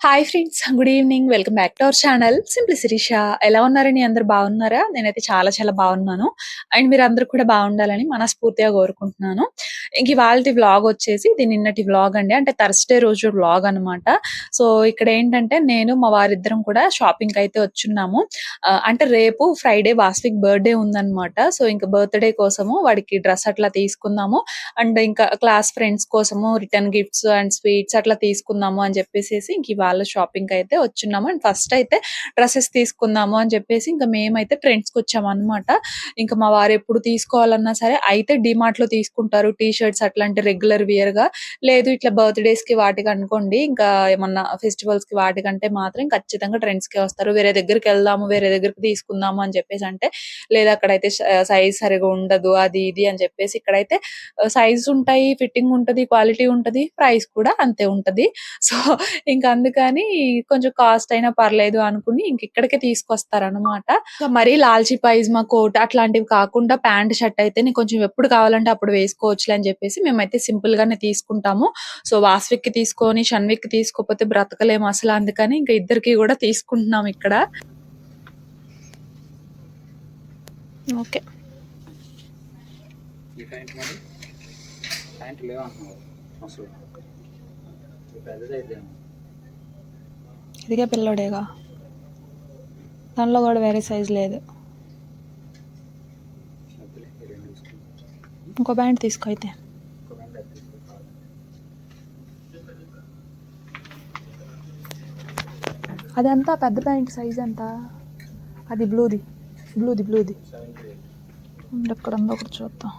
Hi friends good evening welcome back to our channel simply Sirisha ఎలా ఉన్నారని అందరు బాగున్నారా? నేనైతే చాలా చాలా బాగున్నాను. అండ్ మీరు అందరూ కూడా బాగుండాలని మనస్ఫూర్తిగా కోరుకుంటున్నాను. ఇంక ఇవాళ వ్లాగ్ వచ్చేసి ఇది నిన్నటి వ్లాగ్ అండి. అంటే థర్స్డే రోజు వ్లాగ్ అన్నమాట. సో ఇక్కడ ఏంటంటే నేను మా వారిద్దరం కూడా షాపింగ్ అయితే వచ్చున్నాము. ఆ, అంటే రేపు ఫ్రైడే వాస్విక్ బర్త్డే ఉందన్నమాట. సో ఇంకా బర్త్డే కోసము వాడికి డ్రెస్ అట్లా తీసుకుందాము. అండ్ ఇంకా క్లాస్ ఫ్రెండ్స్ కోసము రిటర్న్ గిఫ్ట్స్ అండ్ స్వీట్స్ అట్లా తీసుకుందాము అని చెప్పేసి ఇంక వాళ్ళ షాపింగ్ అయితే వచ్చున్నాము. అండ్ ఫస్ట్ అయితే డ్రెస్సెస్ తీసుకుందాము అని చెప్పేసి ఇంకా మేమైతే ఫ్రెండ్స్కి వచ్చాము ఇంకా మా వారు ఎప్పుడు తీసుకోవాలన్నా సరే అయితే డిమార్ట్లో తీసుకుంటారు. టీ షర్ట్స్ అట్లాంటి రెగ్యులర్ వియర్గా. లేదు ఇట్లా బర్త్డేస్కి వాటికి అనుకోండి ఇంకా ఏమన్నా ఫెస్టివల్స్కి వాటికంటే మాత్రం ఖచ్చితంగా ట్రెండ్స్కి వస్తారు. వేరే దగ్గరికి వెళ్దాము వేరే దగ్గరికి తీసుకుందాము అని చెప్పేసి అంటే లేదా అక్కడైతే సైజ్ సరిగా ఉండదు అది ఇది అని చెప్పేసి ఇక్కడైతే సైజ్ ఉంటాయి ఫిట్టింగ్ ఉంటది క్వాలిటీ ఉంటది ప్రైస్ కూడా అంతే ఉంటది. సో ఇంకా అందుకని కానీ కొంచెం కాస్ట్ అయినా పర్లేదు అనుకుని ఇంక ఇక్కడికే తీసుకొస్తారనమాట మరి లాల్చి పైజ్మా కోట్ అట్లాంటివి కాకుండా ప్యాంట్ షర్ట్ అయితే నేను కొంచెం ఎప్పుడు కావాలంటే అప్పుడు వేసుకోవచ్చులే అని చెప్పేసి మేమైతే సింపుల్ గానే తీసుకుంటాము. సో వాస్విక్కి తీసుకొని షన్విక్కి తీసుకోకపోతే బ్రతకలేము అసలు అందుకని ఇంకా ఇద్దరికి కూడా తీసుకుంటున్నాం ఇక్కడ. ఓకే. ప్యాంట్ మరి? అసలు పెద్దదైతే ఇదిగే పిల్లోడేగా. దానిలో కూడా వేరే సైజ్ లేదు. ఇంకో ప్యాంట్ తీసుకో అయితే. అదంతా అది ఎంత పెద్ద ప్యాంట్ సైజ్ ఎంత అది బ్లూది. బ్లూది బ్లూది. ఎక్కడ ఉందో ఒకటి చూద్దాం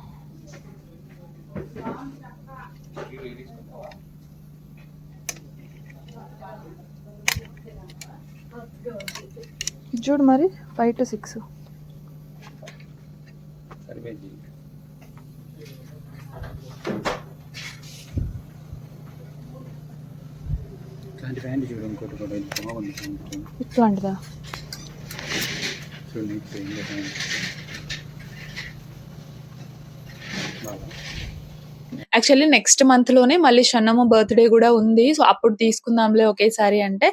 ఇది తీసుకుంటావా ఇది చూడు మరి ఫైవ్ టు సిక్స్ సరిపోయింది ఇట్లాంటి ప్యాంట్ చూడు ఇంకోటి కూడా ఇది బాగుంది ప్యాంట్ ఇట్లాంటిదా చూడు నీకు ఇంకా ప్యాంట్ బాగా యాక్చువల్లీ నెక్స్ట్ మంత్లోనే మళ్ళీ షన్నమ్మ బర్త్డే కూడా ఉంది. సో అప్పుడు తీసుకుందాంలే ఒకేసారి అంటే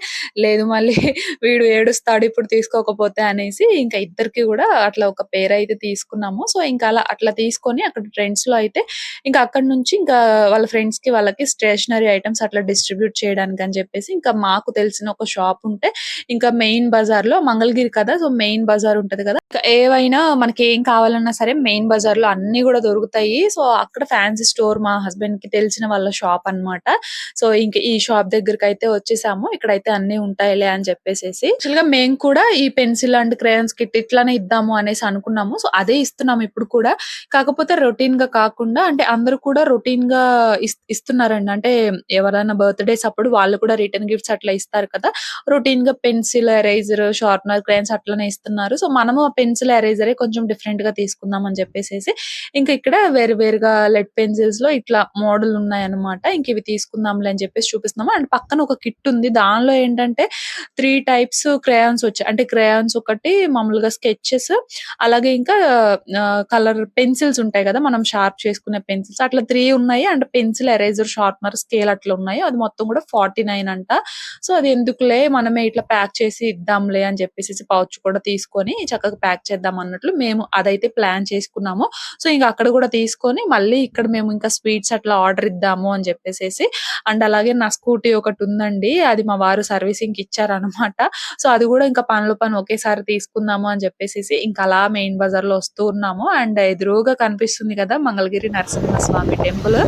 లేదు మళ్ళీ వీడు ఏడుస్తాడు ఇప్పుడు తీసుకోకపోతే అనేసి ఇంకా ఇద్దరికి కూడా అట్లా ఒక పేరు అయితే తీసుకున్నాము. సో ఇంకా అలా అట్లా తీసుకొని అక్కడ ట్రెండ్స్లో అయితే ఇంకా అక్కడ నుంచి ఇంకా వాళ్ళ ఫ్రెండ్స్కి వాళ్ళకి స్టేషనరీ ఐటమ్స్ అట్లా డిస్ట్రిబ్యూట్ చేయడానికి అని చెప్పేసి ఇంకా మాకు తెలిసిన ఒక షాప్ ఉంటే ఇంకా మెయిన్ బజార్లో మంగళగిరి కదా సో మెయిన్ బజార్ ఉంటది కదా. ఇంకా ఏవైనా మనకి ఏం కావాలన్నా సరే మెయిన్ బజార్లో అన్ని కూడా దొరుకుతాయి. సో అక్కడ ఫ్యాన్సీ స్టోర్ మా హస్బెండ్కి తెలిసిన వాళ్ళ షాప్ అన్నమాట. సో ఇంక ఈ షాప్ దగ్గరికి అయితే వచ్చేసాము. ఇక్కడైతే అన్ని ఉంటాయిలే అని చెప్పేసేసి. యాక్చువల్గా మేము కూడా ఈ పెన్సిల్ అండ్ క్రేయన్స్ కిట్ ఇట్లానే ఇద్దాము అనేసి అనుకున్నాము. సో అదే ఇస్తున్నాము ఇప్పుడు కూడా. కాకపోతే రొటీన్గా కాకుండా అంటే అందరూ కూడా రొటీన్గా ఇస్- ఇస్తున్నారండి. అంటే ఎవరైనా బర్త్డేస్ అప్పుడు వాళ్ళు కూడా రిటర్న్ గిఫ్ట్స్ అట్లా ఇస్తారు కదా. రొటీన్గా పెన్సిల్ ఎరేజర్ షార్ప్నర్ క్రేయన్స్ అట్లనే ఇస్తున్నారు. సో మనము ఆ పెన్సిల్ ఎరేజరే కొంచెం డిఫరెంట్గా తీసుకుందాం అని చెప్పేసి ఇంకా ఇక్కడ వేరు వేరుగా లెడ్ పెన్సిల్స్లో ఇట్లా మోడల్ ఉన్నాయన్నమాట. ఇంక ఇవి తీసుకుందాంలే అని చెప్పేసి చూపిస్తున్నాము. అండ్ పక్కన ఒక కిట్ ఉంది. దానిలో ఏంటంటే త్రీ టైప్స్ క్రేయాన్స్ వచ్చాయి అంటే క్రేయాన్స్ ఒకటి మామూలుగా స్కెచెస్ అలాగే ఇంకా కలర్ పెన్సిల్స్ ఉంటాయి కదా మనం షార్ప్ చేసుకునే పెన్సిల్స్. అట్లా త్రీ ఉన్నాయి. And pencil eraser sharpener scale అట్లా ఉన్నాయి. అది మొత్తం కూడా ఫార్టీ నైన్ అంట. సో అది ఎందుకులే మనమే ఇట్లా ప్యాక్ చేసి ఇద్దాంలే అని చెప్పేసి పౌచ్ కూడా తీసుకొని చక్కగా ప్యాక్ చేద్దాం అన్నట్లు మేము అదైతే ప్లాన్ చేసుకున్నాము. సో ఇంకా అక్కడ కూడా తీసుకొని మళ్ళీ ఇక్కడ మేము ఇంకా స్వీట్స్ అట్లా ఆర్డర్ ఇద్దాము అని చెప్పేసేసి. అండ్ అలాగే నా స్కూటీ ఒకటి ఉందండి. అది మా వారు సర్వీసింగ్ ఇచ్చారనమాట సో అది కూడా ఇంకా పనులు పని ఒకేసారి తీసుకుందాము అని చెప్పేసి ఇంకా అలా మెయిన్ బజార్లో వస్తూ ఉన్నాము. అండ్ ఎదురుగా కనిపిస్తుంది కదా మంగళగిరి నరసింహ స్వామి టెంపుల్.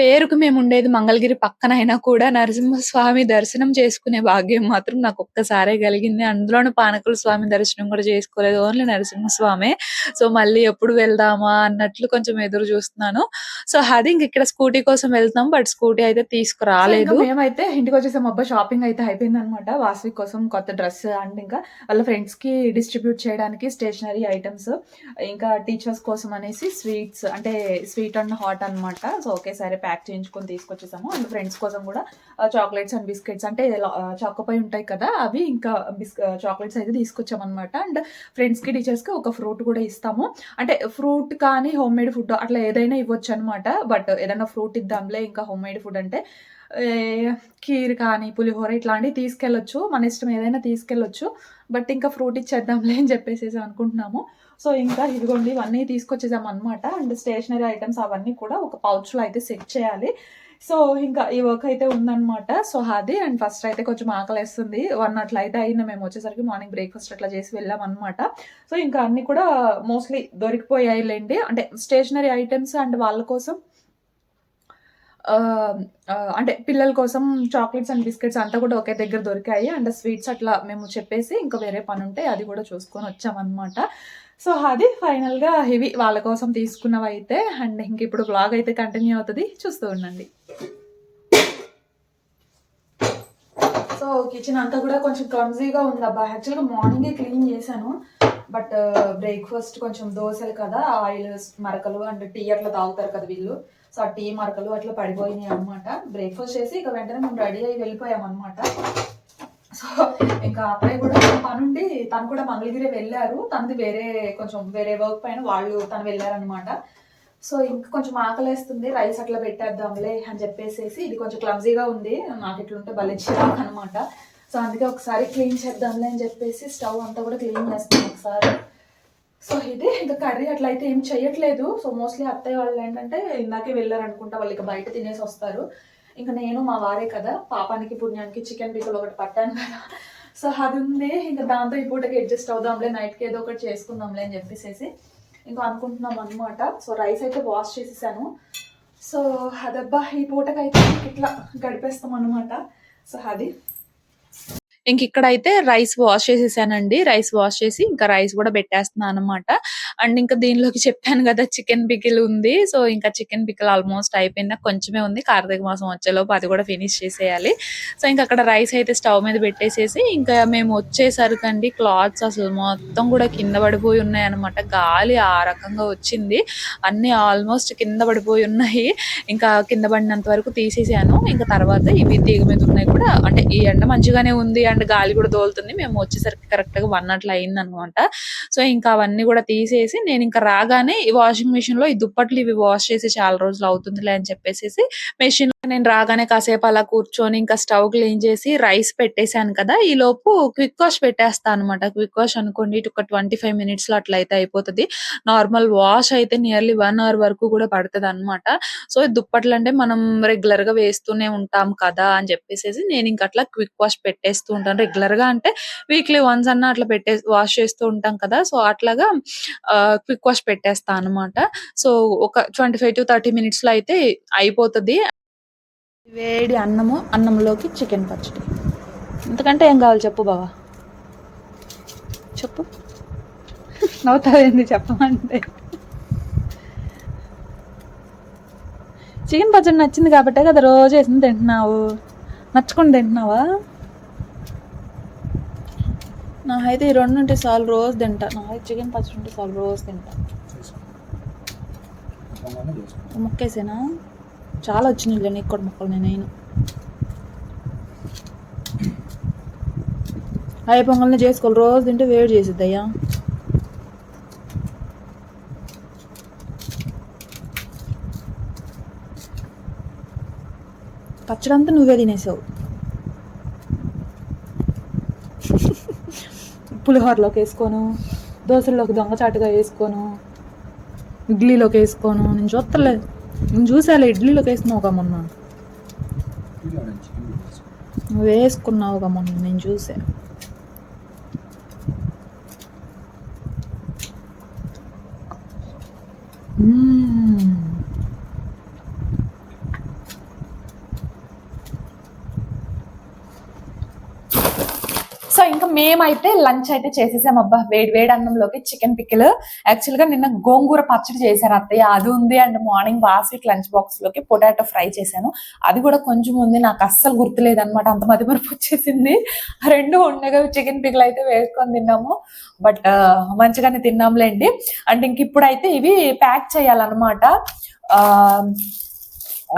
పేరుకు మేము ఉండేది మంగళగిరి పక్కన అయినా కూడా నరసింహస్వామి దర్శనం చేసుకునే భాగ్యం మాత్రం నాకు ఒక్కసారే కలిగింది. అందులోను పానకుల స్వామి దర్శనం కూడా చేసుకోలేదు. ఓన్లీ నరసింహస్వామి. సో మళ్ళీ ఎప్పుడు వెళ్దామా అన్నట్లు కొంచెం ఎదురు చూస్తున్నాను. సో అది ఇంక ఇక్కడ స్కూటీ కోసం వెళ్తాం బట్ స్కూటీ అయితే తీసుకురాలేదు. మేమైతే ఇంటికి వచ్చేసాం. అబ్బా షాపింగ్ అయితే అయిపోయింది అనమాట వాసవి కోసం కొత్త డ్రెస్ అండ్ ఇంకా వాళ్ళ ఫ్రెండ్స్కి డిస్ట్రిబ్యూట్ చేయడానికి స్టేషనరీ ఐటమ్స్ ఇంకా టీచర్స్ కోసం అనేసి స్వీట్స్ అంటే స్వీట్ అండ్ హాట్ అన్నమాట. సో ఒకేసారి ప్యాక్ చేయించుకొని తీసుకొచ్చేసాము. అండ్ ఫ్రెండ్స్ కోసం కూడా చాక్లెట్స్ అండ్ బిస్కెట్స్ అంటే చాకోపై ఉంటాయి కదా అవి ఇంకా బిస్ చాక్లెట్స్ అయితే తీసుకొచ్చాం అనమాట అండ్ ఫ్రెండ్స్కి టీచర్స్కి ఒక ఫ్రూట్ కూడా ఇస్తాము. అంటే ఫ్రూట్ కానీ హోమ్ మేడ్ ఫుడ్ అట్లా ఏదైనా ఇవ్వచ్చు అనమాట బట్ ఏదైనా ఫ్రూట్ ఇద్దాంలే ఇంకా హోమ్ మేడ్ ఫుడ్ అంటే కీర్ కానీ పులిహోర ఇట్లాంటివి తీసుకెళ్ళొచ్చు. మన ఇష్టం ఏదైనా తీసుకెళ్ళొచ్చు. బట్ ఇంకా ఫ్రూట్ ఇచ్చేద్దాంలే అని చెప్పేసి అనుకుంటున్నాము. సో ఇంకా ఇదిగోండి ఇవన్నీ తీసుకొచ్చేసాం అనమాట అండ్ స్టేషనరీ ఐటమ్స్ అవన్నీ కూడా ఒక పౌచ్లో అయితే సెట్ చేయాలి. సో ఇంకా ఈ వర్క్ అయితే ఉందన్నమాట. సో అది అండ్ ఫస్ట్ అయితే కొంచెం ఆకలేస్తుంది. వన్ అట్లా అయితే అయింది. మేము వచ్చేసరికి మార్నింగ్ బ్రేక్ఫాస్ట్ అట్లా చేసి వెళ్ళాం అనమాట సో ఇంకా అన్నీ కూడా మోస్ట్లీ దొరికిపోయాయి లేండి అంటే స్టేషనరీ ఐటమ్స్ అండ్ వాళ్ళ కోసం అంటే పిల్లల కోసం చాక్లెట్స్ అండ్ బిస్కెట్స్ అంతా కూడా ఒకే దగ్గర దొరికాయి. అండ్ స్వీట్స్ అట్లా మేము చెప్పేసి ఇంకా వేరే పని ఉంటే అది కూడా చూసుకొని వచ్చామన్నమాట. సో అది ఫైనల్గా ఇవి వాళ్ళ కోసం తీసుకున్నవి అయితే అండ్ ఇంక ఇప్పుడు బ్లాగ్ అయితే కంటిన్యూ అవుతుంది. చూస్తూ ఉండండి. సో కిచెన్ అంతా కూడా కొంచెం క్లమ్జీగా ఉంది అబ్బా యాక్చువల్గా మార్నింగే క్లీన్ చేశాను. బట్ బ్రేక్ఫాస్ట్ కొంచెం దోశలు కదా ఆయిల్ మరకలు అండ్ టీ అట్లా తాగుతారు కదా వీళ్ళు. సో ఆ టీ మరకలు అట్లా పడిపోయినాయి అనమాట బ్రేక్ఫాస్ట్ చేసి ఇక వెంటనే మేము రెడీ అయ్యి వెళ్ళిపోయాం అనమాట సో ఇంకా అబ్బాయి కూడా పనుండి తను కూడా మంగళగిరి వెళ్ళారు. తనది వేరే కొంచెం వేరే వర్క్ పైన వాళ్ళు తను వెళ్ళారనమాట సో ఇంకా కొంచెం ఆకలేస్తుంది. రైస్ అట్లా పెట్టేద్దాంలే అని చెప్పేసేసి ఇది కొంచెం క్లమ్జీగా ఉంది. నాకు ఇట్లుంటే భలే చిరాకు అనమాట సో అందుకే ఒకసారి క్లీన్ చేద్దాంలే అని చెప్పేసి స్టవ్ అంతా కూడా క్లీన్ చేస్తాను ఒకసారి. సో ఇది ఇంకా కర్రీ అట్లా అయితే ఏం చేయట్లేదు సో మోస్ట్లీ అత్తయ్య వాళ్ళు ఏంటంటే ఇందాకే వెళ్ళారు అనుకుంటా వాళ్ళు ఇక బయట తినేసి వస్తారు. ఇంకా నేను మా వారే కదా పాపానికి పుణ్యానికి చికెన్ పీకలు ఒకటి పట్టాను కదా. సో అది ఉంది. ఇంకా దాంతో ఈ పూటకి అడ్జస్ట్ అవుదాంలే నైట్కి ఏదో ఒకటి చేసుకుందాంలే అని చెప్పేసేసి ఇంకా అనుకుంటున్నాం అనమాట సో రైస్ అయితే వాష్ చేసేసాను. సో అదబ్బా ఈ పూటకైతే ఇట్లా గడిపేస్తాం అనమాట సో అది. ఇంక ఇక్కడైతే రైస్ వాష్ చేసేసానండి. రైస్ వాష్ చేసి ఇంకా రైస్ కూడా పెట్టేస్తున్నాను అనమాట అండ్ ఇంకా దీనిలోకి చెప్పాను కదా చికెన్ పికిల్ ఉంది. సో ఇంకా చికెన్ పికిల్ ఆల్మోస్ట్ అయిపోయింది. కొంచెమే ఉంది. కార్తీక మాసం వచ్చేలోపు అది కూడా ఫినిష్ చేసేయాలి. సో ఇంకా అక్కడ రైస్ అయితే స్టవ్ మీద పెట్టేసేసి ఇంకా మేము వచ్చేసరికి అండి క్లాత్స్ అసలు మొత్తం కూడా కింద పడిపోయి ఉన్నాయి అనమాట గాలి ఆ రకంగా వచ్చింది. అన్ని ఆల్మోస్ట్ కింద పడిపోయి ఉన్నాయి. ఇంకా కింద పడినంత వరకు తీసేసాను. ఇంకా తర్వాత ఇవి తీగ మీద ఉన్నాయి కూడా. అంటే ఈ ఎండ మంచిగానే ఉంది అండ్ గాలి కూడా తోలుతుంది. మేము వచ్చేసరికి కరెక్ట్గా వన్ అట్లా అయింది అనమాట సో ఇంకా అవన్నీ కూడా తీసేసి నేను ఇంకా రాగానే ఈ వాషింగ్ మిషన్లో ఈ దుప్పట్లు ఇవి వాష్ చేసి చాలా రోజులు అవుతుందిలే అని చెప్పేసి మెషిన్ నేను రాగానే కాసేపు అలా కూర్చొని ఇంకా స్టవ్ క్లీన్ చేసి రైస్ పెట్టేశాను కదా ఈ లోపు క్విక్ వాష్ పెట్టేస్తాను అనమాట క్విక్ వాష్ అనుకోండి ఇటు ఒక ట్వంటీ ఫైవ్ మినిట్స్లో అట్లా అయితే అయిపోతుంది. నార్మల్ వాష్ అయితే నియర్లీ వన్ అవర్ వరకు కూడా పడుతుంది అనమాట సో దుప్పట్లు అంటే మనం రెగ్యులర్గా వేస్తూనే ఉంటాం కదా అని చెప్పేసి నేను ఇంకా అట్లా క్విక్ వాష్ పెట్టేస్తూ ఉంటాను. రెగ్యులర్గా అంటే వీక్లీ వన్స్ అన్న అట్లా పెట్టే వాష్ చేస్తూ ఉంటాం కదా. సో అట్లాగా క్విక్ వాష్ పెట్టేస్తాను అనమాట సో ఒక ట్వంటీ ఫైవ్ టు థర్టీ మినిట్స్లో అయితే అయిపోతుంది. వేడి అన్నము అన్నంలోకి చికెన్ పచ్చడి. ఇంతకంటే ఏం కావాలి చెప్పు బావా? చెప్పు. నవ్వుతావేంది చెప్పమంటే? చికెన్ పచ్చడి నచ్చింది కాబట్టే కదా రోజు వేసింది తింటున్నావు. నచ్చుకొని తింటున్నావా? నాకైతే ఈ రెండు ఉంటే చాలు రోజు తింటా. నాకైతే చికెన్ పచ్చడి ఉంటే చాలు రోజు తింటా. ముక్కేసేనా? చాలా వచ్చినాయి నీకు కూడా మొక్కలు నేను అయ్యే పొంగల్ని చేసుకోవాలి రోజు తింటే వేడి చేసిద్ది అయ్యా. పచ్చడంతా నువ్వే తినేసావు. పులిహోరలోకి వేసుకోను దోశల్లోకి దొంగచాటుగా వేసుకోను ఇడ్లీలోకి వేసుకోను నేను చూస్తలేదు నేను చూసాలే ఇడ్లీలోకి వేసినావుగా మొన్న. నువ్వు వేసుకున్నావుగా మొన్న నేను చూసా మ్మ్. మేమైతే లంచ్ అయితే చేసేసాం. అబ్బా వేడి వేడి అన్నంలోకి చికెన్ పికిల్ యాక్చువల్గా నిన్న గోంగూర పచ్చడి చేశారు అత్తయ్య. అది ఉంది అండ్ మార్నింగ్ బాస్వీట్ లంచ్ బాక్స్లోకి పొటాటో ఫ్రై చేశాను. అది కూడా కొంచెం ఉంది. నాకు అస్సలు గుర్తులేదు అనమాట అంత మధ్య మరపు వచ్చేసింది. ఆ రెండు ఉండగా చికెన్ పికిల్ అయితే వేసుకొని తిన్నాము. బట్ మంచిగానే తిన్నాంలేండి. అండ్ ఇంక ఇప్పుడైతే ఇవి ప్యాక్ చేయాలన్నమాట.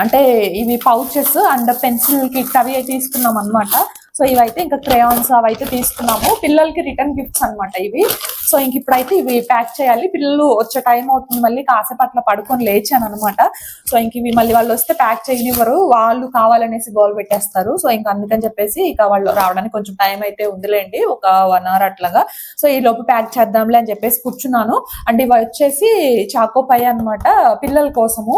అంటే ఇవి పౌచెస్ అండ్ పెన్సిల్ కిట్ అవి అయితే తీసుకున్నాం అనమాట సో ఇవైతే ఇంకా క్రేయాన్స్ అవి అయితే తీసుకున్నాము. పిల్లలకి రిటర్న్ గిఫ్ట్స్ అన్నమాట ఇవి. సో ఇంక ఇప్పుడైతే ఇవి ప్యాక్ చేయాలి. పిల్లలు వచ్చే టైం అవుతుంది మళ్ళీ కాసేపు అట్లా పడుకొని లేచాను అనమాట సో ఇంక ఇవి మళ్ళీ వాళ్ళు వస్తే ప్యాక్ చేయనివ్వరు. వాళ్ళు కావాలనేసి గోల్ పెట్టేస్తారు. సో ఇంకా అందుకని చెప్పేసి ఇక వాళ్ళు రావడానికి కొంచెం టైం అయితే ఉందిలేండి. ఒక వన్ అవర్ అట్లాగా. సో ఈ లోపు ప్యాక్ చేద్దాంలే అని చెప్పేసి కూర్చున్నాను. అండ్ ఇవి వచ్చేసి చాకో పై అనమాట పిల్లల కోసము.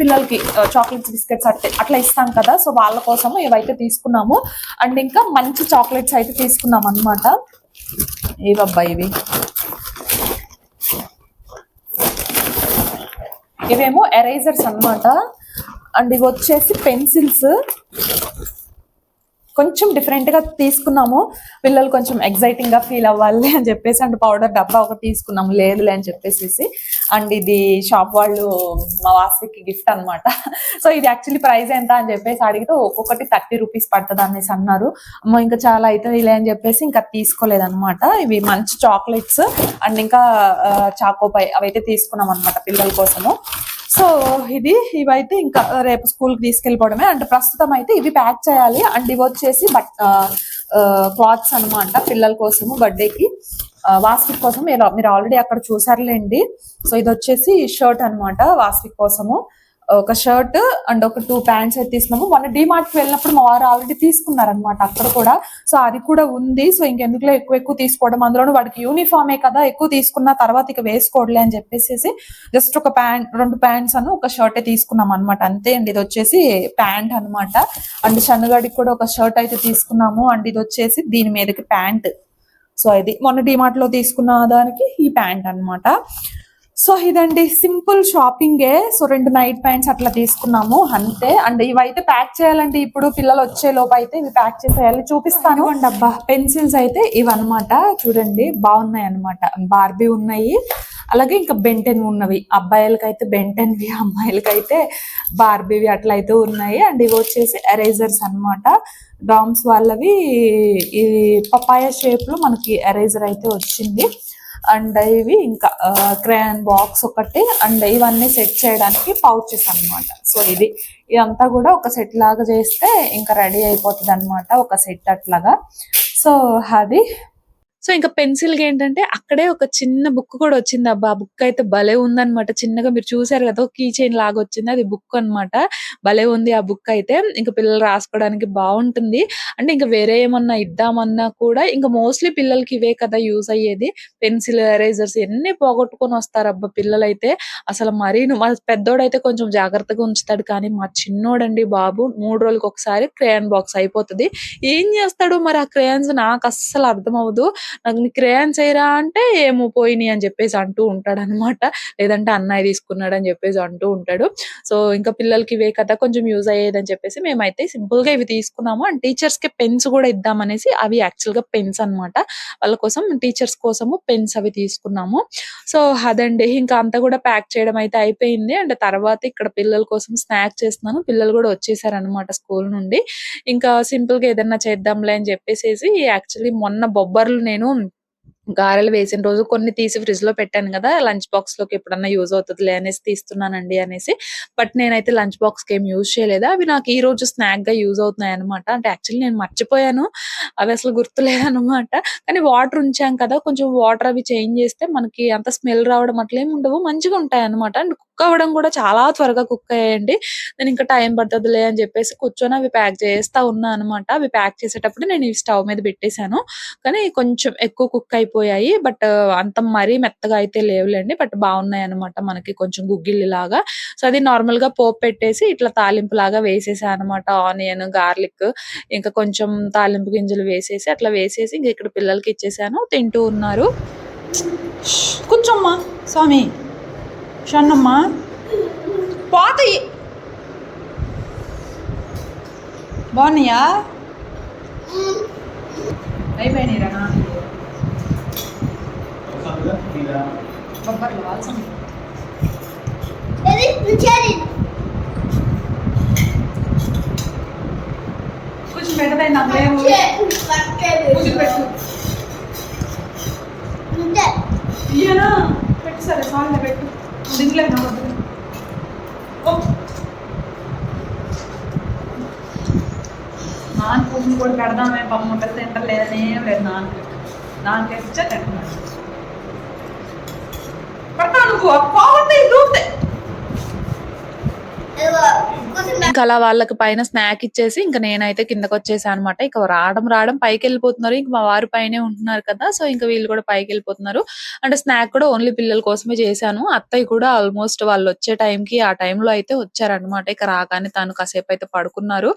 పిల్లలకి చాక్లెట్స్ బిస్కెట్స్ అట్లా అట్లా ఇస్తాం కదా. సో వాళ్ళ కోసము ఇవైతే తీసుకున్నాము. అండ్ ఇంకా మంచి చాక్లెట్స్ అయితే తీసుకున్నాం అనమాట ఏవబ్బా ఇవి? ఇవేమో ఎరేజర్స్ అన్నమాట. అండ్ ఇవి వచ్చేసి పెన్సిల్స్. కొంచెం డిఫరెంట్గా తీసుకున్నాము. పిల్లలు కొంచెం ఎగ్జైటింగ్గా ఫీల్ అవ్వాలి అని చెప్పేసి అండ్ పౌడర్ డబ్బా ఒకటి తీసుకున్నాము. లేదులే అని చెప్పేసి అండ్ ఇది షాప్ వాళ్ళు మా వాస్వికి గిఫ్ట్ అన్నమాట. సో ఇది యాక్చువల్లీ ప్రైస్ ఎంత అని చెప్పేసి అడిగితే ఒక్కొక్కటి థర్టీ రూపీస్ పడుతుంది అనేసి అన్నారు. అమ్మ ఇంకా చాలా అవుతుంది ఇలా అని చెప్పేసి ఇంకా తీసుకోలేదన్నమాట. ఇవి మంచి చాక్లెట్స్ అండ్ ఇంకా చాకోపై అవైతే తీసుకున్నాం అనమాట పిల్లల కోసము. సో ఇది ఇవైతే ఇంకా రేపు స్కూల్కి తీసుకెళ్ళిపోవడమే. అంటే ప్రస్తుతం అయితే ఇవి ప్యాక్ చేయాలి. అండ్ ఇవి వచ్చేసి బట్ క్లాత్స్ అన్నమాట పిల్లల కోసము బర్త్డేకి. వాస్విక్ కోసం మీరు ఆల్రెడీ అక్కడ చూసారులేండి. సో ఇది వచ్చేసి షర్ట్ అన్నమాట వాస్విక్ కోసము. ఒక షర్ట్ అండ్ ఒక టూ ప్యాంట్స్ అయితే తీసుకున్నాము. మొన్న డిమార్ట్కి వెళ్ళినప్పుడు మా వారు ఆల్రెడీ తీసుకున్నారనమాట అక్కడ కూడా. సో అది కూడా ఉంది. సో ఇంకెందుకులో ఎక్కువ ఎక్కువ తీసుకోవడం. అందులోనూ వాడికి యూనిఫామే కదా ఎక్కువ తీసుకున్న తర్వాత ఇక వేసుకోవడలే అని చెప్పేసి జస్ట్ ఒక ప్యాంట్ రెండు ప్యాంట్స్ అను ఒక షర్ట్ తీసుకున్నాం అనమాట అంతే అండి. ఇది వచ్చేసి ప్యాంట్ అన్నమాట. అండ్ చన్నగాడికి కూడా ఒక షర్ట్ అయితే తీసుకున్నాము. అండ్ ఇది వచ్చేసి దీని మీదకి ప్యాంట్. సో ఇది మొన్న డిమార్ట్లో తీసుకున్న దానికి ఈ ప్యాంట్ అన్నమాట. సో ఇదండి సింపుల్ షాపింగే. సో రెండు నైట్ ప్యాంట్స్ అట్లా తీసుకున్నాము అంతే. అండ్ ఇవైతే ప్యాక్ చేయాలండి ఇప్పుడు పిల్లలు వచ్చే లోపు అయితే ఇవి ప్యాక్ చేసేయాలి చూపిస్తాను. అండ్ అబ్బా. పెన్సిల్స్ అయితే ఇవన్నమాట చూడండి బాగున్నాయి అన్నమాట బార్బీ ఉన్నాయి అలాగే ఇంకా బెంటెన్ ఉన్నవి. అబ్బాయిలకి అయితే బెంటెన్వి అమ్మాయిలకి అయితే బార్బీవి అట్లా అయితే ఉన్నాయి. అండ్ ఇవి వచ్చేసి ఎరేజర్స్ అన్నమాట. డామ్స్ వాళ్ళవి ఇది పపాయ షేప్లో మనకి ఎరేజర్ అయితే వచ్చింది. అండ్ ఇవి ఇంకా క్రయాన్ బాక్స్ ఒకటి అండ్ ఇవన్నీ సెట్ చేయడానికి పౌచెస్ అన్నమాట. సో ఇది ఇదంతా కూడా ఒక సెట్ లాగా చేస్తే ఇంకా రెడీ అయిపోతుంది అనమాట ఒక సెట్ అట్లాగా. సో అది సో ఇంకా పెన్సిల్కి ఏంటంటే అక్కడే ఒక చిన్న బుక్ కూడా వచ్చింది. అబ్బా ఆ బుక్ అయితే భలే ఉందనమాట చిన్నగా మీరు చూసారు కదా కీ చైన్ లాగా వచ్చింది. అది బుక్ అన్నమాట. భలే ఉంది ఆ బుక్ అయితే. ఇంకా పిల్లలు రాసుకోవడానికి బాగుంటుంది. అంటే ఇంకా వేరే ఏమన్నా ఇద్దామన్నా కూడా ఇంకా మోస్ట్లీ పిల్లలకి ఇవే కదా యూజ్ అయ్యేది. పెన్సిల్ ఎరేజర్స్ ఎన్ని పోగొట్టుకొని వస్తారు. అబ్బా పిల్లలైతే అసలు మరీ మా పెద్దోడైతే కొంచెం జాగ్రత్తగా ఉంచుతాడు. కానీ మా చిన్నోడండి బాబు మూడు రోజులకి ఒకసారి క్రేయన్ బాక్స్ అయిపోతుంది. ఏం చేస్తాడు మరి ఆ క్రేయన్స్? నాకు అస్సలు అర్థం అవ్వదు. క్రేయాన్స్ అయ్యరా అంటే ఏమో పోయినాయి అని చెప్పేసి అంటూ ఉంటాడు అనమాట లేదంటే అన్నయ్య తీసుకున్నాడు అని చెప్పేసి అంటూ ఉంటాడు. సో ఇంకా పిల్లలకి ఇవే కదా కొంచెం యూజ్ అయ్యేది అని చెప్పేసి మేమైతే సింపుల్గా ఇవి తీసుకున్నాము. అండ్ టీచర్స్కి పెన్స్ కూడా ఇద్దామనేసి అవి యాక్చువల్గా పెన్స్ అన్నమాట వాళ్ళ కోసం టీచర్స్ కోసము పెన్స్ అవి తీసుకున్నాము. సో అదండి. ఇంకా అంతా కూడా ప్యాక్ చేయడం అయితే అయిపోయింది. అండ్ తర్వాత ఇక్కడ పిల్లల కోసం స్నాక్ చేస్తున్నాను. పిల్లలు కూడా వచ్చేసారు అనమాట స్కూల్ నుండి. ఇంకా సింపుల్గా ఏదన్నా చేద్దాంలే అని చెప్పేసి యాక్చువల్లీ మొన్న బొబ్బర్లు నేను Um. గారెలు వేసిన రోజు కొన్ని తీసి ఫ్రిడ్జ్లో పెట్టాను కదా లంచ్ బాక్స్లోకి ఎప్పుడన్నా యూజ్ అవుతుందిలే అనేసి తీస్తున్నానండి అనేసి. బట్ నేనైతే లంచ్ బాక్స్కి ఏం యూజ్ చేయలేదు. అవి నాకు ఈ రోజు స్నాక్గా యూజ్ అవుతున్నాయి అనమాట అంటే యాక్చువల్లీ నేను మర్చిపోయాను. అవి అసలు గుర్తులేదనమాట కానీ వాటర్ ఉంచాం కదా కొంచెం వాటర్ అవి చేంజ్ చేస్తే మనకి అంత స్మెల్ రావడం అట్లేం ఉండవు. మంచిగా ఉంటాయి అనమాట అండ్ కుక్ అవ్వడం కూడా చాలా త్వరగా కుక్ అయ్యాయండి. నేను ఇంకా టైం పడుతుందిలే అని చెప్పేసి కూర్చొని అవి ప్యాక్ చేస్తా ఉన్నా అనమాట అవి ప్యాక్ చేసేటప్పుడు నేను స్టవ్ మీద పెట్టేశాను. కానీ కొంచెం ఎక్కువ కుక్ అయిపోయాయి బట్ అంత మరీ మెత్తగా అయితే లేవులేండి. బట్ బాగున్నాయి అనమాట మనకి కొంచెం గుగ్గిళ్ళు లాగా సో అది నార్మల్గా పోపు పెట్టేసి ఇట్లా తాలింపు లాగా వేసేసా అనమాట ఆనియన్ గార్లిక్ ఇంకా కొంచెం తాలింపు గింజలు వేసేసి అట్లా వేసేసి ఇంకా ఇక్కడ పిల్లలకి ఇచ్చేసాను. తింటూ ఉన్నారు. కూర్చోమ్మా స్వామి. షన్నమ్మా. పాత. బాగున్నాయా? అయిపోయినాయి రా బొబ్బర్లు వాల్సం కొంచెం పెట్టదైంది అమ్మేమో కొంచెం పెట్టు ఇయ్యనా పెట్టు సరే సాల్ట్ పెట్టు దీంట్లో నా వద్దు ఓ నాన్ కోసం కూడా పెడదామే పప్పు ముట్టలు తింటలేదనే లేదు నాన్ నాన్ ఇచ్చా తింటున్నాడు పెడతా నువ్వు బాగుంది దూతే ఇంకా అలా వాళ్ళకి పైన స్నాక్ ఇచ్చేసి ఇంకా నేనైతే కిందకి వచ్చేసాను అనమాట ఇక రావడం రావడం పైకి వెళ్ళిపోతున్నారు ఇంక మా వారు పైనే ఉంటున్నారు కదా సో ఇంకా వీళ్ళు కూడా పైకి వెళ్ళిపోతున్నారు అంటే స్నాక్ కూడా ఓన్లీ పిల్లల కోసమే చేశాను. అత్తయ్య కూడా ఆల్మోస్ట్ వాళ్ళు వచ్చే టైంకి ఆ టైంలో అయితే వచ్చారనమాట ఇక రాగానే తను కాసేపు అయితే పడుకున్నారు.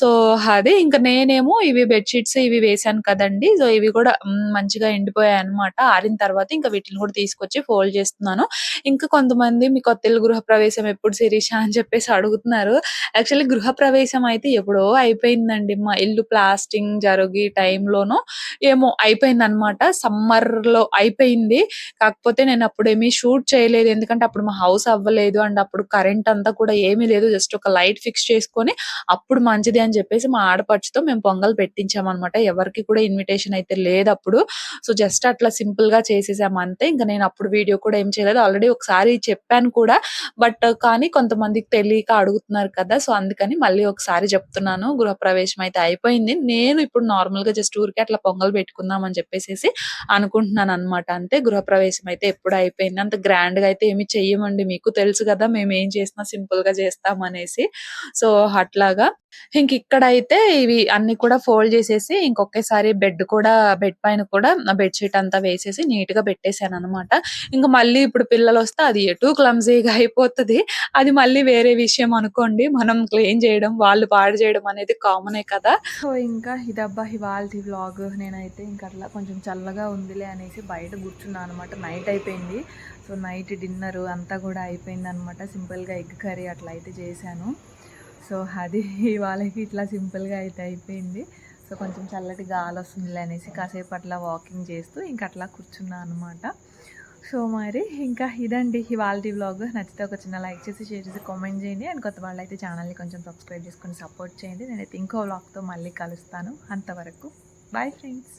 సో అది ఇంకా నేనేమో ఇవి బెడ్షీట్స్ ఇవి వేశాను కదండి. సో ఇవి కూడా మంచిగా ఎండిపోయాయి అనమాట ఆరిన తర్వాత ఇంకా వీటిని కూడా తీసుకొచ్చి ఫోల్డ్ చేస్తున్నాను. ఇంకా కొంతమంది మీ కొత్త గృహ గృహప్రవేశం ఎప్పుడు శిరీష అని చెప్పేసి అడుగుతున్నారు. యాక్చువల్లీ గృహప్రవేశం అయితే ఎప్పుడో అయిపోయిందండి. మా ఇల్లు ప్లాస్టింగ్ జరిగి టైంలోనో ఏమో అయిపోయింది అనమాట సమ్మర్లో అయిపోయింది. కాకపోతే నేను అప్పుడు ఏమీ షూట్ చేయలేదు. ఎందుకంటే అప్పుడు మా హౌస్ అవ్వలేదు. అండ్ అప్పుడు కరెంట్ అంతా కూడా ఏమీ లేదు. జస్ట్ ఒక లైట్ ఫిక్స్ చేసుకొని అప్పుడు మంచిది అని చెప్పేసి మా ఆడపడుచుతో మేము పొంగల్ పెట్టించామన్నమాట. ఎవరికి కూడా ఇన్విటేషన్ అయితే లేదు అప్పుడు. సో జస్ట్ అట్లా సింపుల్గా చేసేసాం అంతే. ఇంకా నేను అప్పుడు వీడియో కూడా ఏం చేయలేదు. ఆల్రెడీ ఒకసారి చెప్పాను కూడా. బట్ కానీ కొంతమందికి తెలియక అడుగుతున్నారు కదా. సో అందుకని మళ్ళీ ఒకసారి చెప్తున్నాను గృహప్రవేశం అయితే అయిపోయింది. నేను ఇప్పుడు నార్మల్గా జస్ట్ ఊరికే అట్లా పొంగల్ పెట్టుకుందాం అని చెప్పేసి అనుకుంటున్నాను అనమాట అంతే గృహప్రవేశం అయితే ఎప్పుడు అయిపోయింది. అంత గ్రాండ్గా అయితే ఏమి చెయ్యమండి. మీకు తెలుసు కదా మేము ఏం చేసినా సింపుల్గా చేస్తాం అనేసి. సో అట్లాగా. ఇంక ఇక్కడైతే ఇవి అన్ని కూడా ఫోల్డ్ చేసేసి ఇంకొకసారి బెడ్ కూడా బెడ్ పైన కూడా బెడ్ షీట్ అంతా వేసేసి నీట్గా పెట్టేశాను అనమాట ఇంకా మళ్ళీ ఇప్పుడు పిల్లలు వస్తే అది ఎటు క్లమ్జీగా అయిపోతది. అది మళ్ళీ వేరే విషయం అనుకోండి. మనం మనం క్లీన్ చేయడం వాళ్ళు పాడు చేయడం అనేది కామనే కదా? సో ఇంకా ఇదబ్బా ఇవాళ వ్లాగ్ నేనైతే ఇంకా అట్లా కొంచెం చల్లగా ఉందిలే అనేసి బయట కూర్చున్నాను అనమాట నైట్ అయిపోయింది. సో నైట్ డిన్నర్ అంతా కూడా అయిపోయింది అనమాట సింపుల్గా ఎగ్ కర్రీ అట్లా అయితే చేశాను. సో అది వాళ్ళకి ఇట్లా సింపుల్గా అయితే అయిపోయింది. సో కొంచెం చల్లటి గాలి వస్తుందిలే అనేసి కాసేపు అట్లా వాకింగ్ చేస్తూ ఇంకా అట్లా కూర్చున్నాను అనమాట సో మరి ఇంకా ఇదండి ఇవాళ వ్లాగ్ నచ్చితే ఒక చిన్న లైక్ చేసి షేర్ చేసి కామెంట్ చేయండి. అండ్ కొత్త వాళ్ళు అయితే ఛానల్ని కొంచెం సబ్స్క్రైబ్ చేసుకొని సపోర్ట్ చేయండి. నేనైతే ఇంకో వ్లాగ్తో మళ్ళీ కలుస్తాను. అంతవరకు. Bye friends